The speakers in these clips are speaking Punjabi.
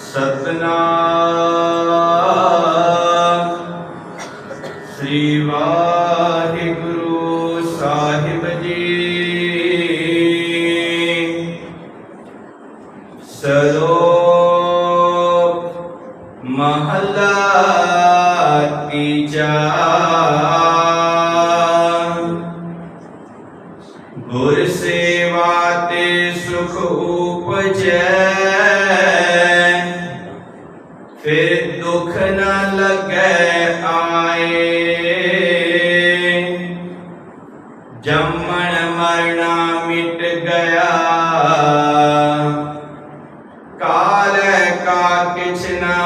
ਸਤਨਾਮ। ਸ੍ਰੀ ਵਾਹਿਗੁਰੂ ਸਾਹਿਬ ਜੀ। ਸਲੋਕ ਮਹਲਾ ਜਾ ਗੁਰ ਸੇਵਾ ਤੇ ਸੁਖ ਉਪਜੈ। ਫਿਰ ਦੁੱਖ ਨਾ ਲੱਗੈ ਆਏ। ਜੰਮਣ ਮਰਨਾ ਮਿਟ ਗਿਆ। ਕਾਲ ਕਾ ਕਿਛ ਨਾ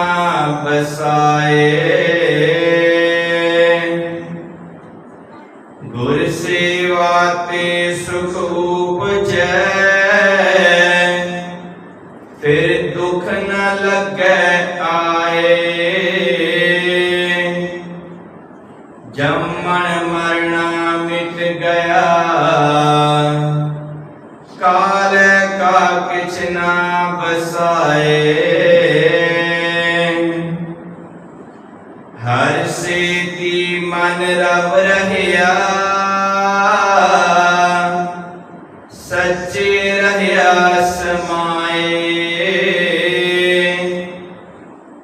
ਬਸਾਏ ਗੁਰ ਸੇਵਾ ਤੇ ਸੁਖ ਉਪਜੈ। ਫਿਰ ਦੁਖ ਨ ਲੱਗੈ ਆਏ। ਜੰਮਣ ਮਰਣਾ ਮਿਟ ਗਿਆ। ਕਾਲ ਕਾ ਕਿਛ ਨਾ ਬਸਾਏ ਹਰ ਸੇਤੀ ਮਨ ਰਵ ਰਹਿਆ।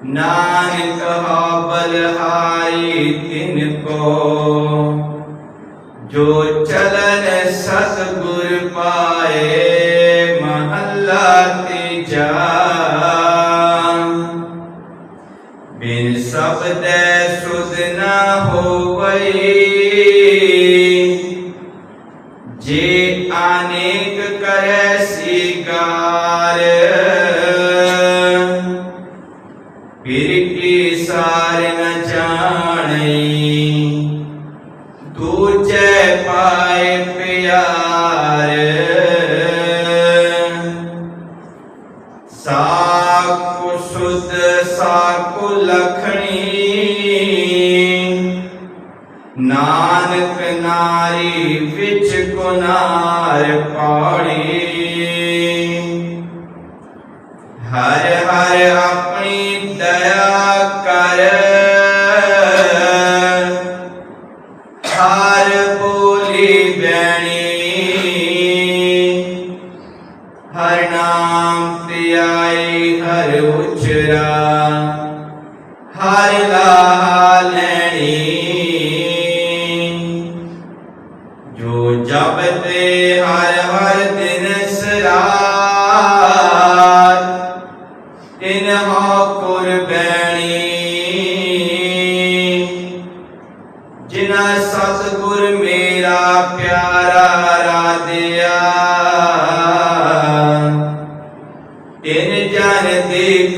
ਨਾਨਕ ਹੋ ਬਲਹਾਰੀ ਤਿਨ ਕੋ, ਜੋ ਚਲਨ ਸਤਿਗੁਰ ਪਾਏ ਮਹੱਲਾ ਤੀਜਾ ਬਿਨ ਸਬਦੈ ਸੁਧ ਨਾ ਹੋਵਈ, ਜੇ ਅਨੇਕ ਕਰੈ ਸੀਕਾਰ ਫਿਰ ਕੀ ਸਾਰ ਨ ਜਾਣਈ ਦੂਜੈ ਪਾਏ ਪਿਆਰ। ਸਾਕੁ ਸੁਧ ਸਾਕੁ ਲਖਣੀ। ਨਾਨਕ ਨਾਰੀ ਵਿੱਚ ਗੁਨਾਰ ਪਾੜੀ ਹਰ ਨਾਮ ਧਿਆਈ ਹਰ ਉਚਰਾ। ਹਰ ਲਾ ਲੈਣੀ। ਜੋ ਜਪਤੇ ਹਰ ਹਰ ਦਿਨ ਸਰਾਤ, ਤਿਨ ਹੋ ਕੁਰਬੈਣੀ ਜਿਨਾ ਸਤਿਗੁਰ ਮੇਰਾ ਪਿਆਰਾ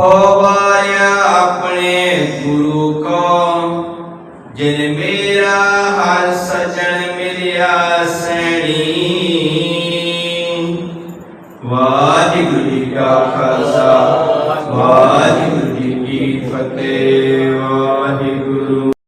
ਹੋਵਾਇਆ ਆਪਣੇ ਗੁਰੂ ਕੋ, ਜਿਨ ਮੇਰਾ ਹਰ ਸਜਣ ਮਿਲਿਆ ਸੈਣੀ। ਵਾਹਿਗੁਰੂ ਜੀ ਕਾ ਖਾਲਸਾ, ਵਾਹਿਗੁਰੂ ਜੀ ਕੀ ਫਤਿਹ।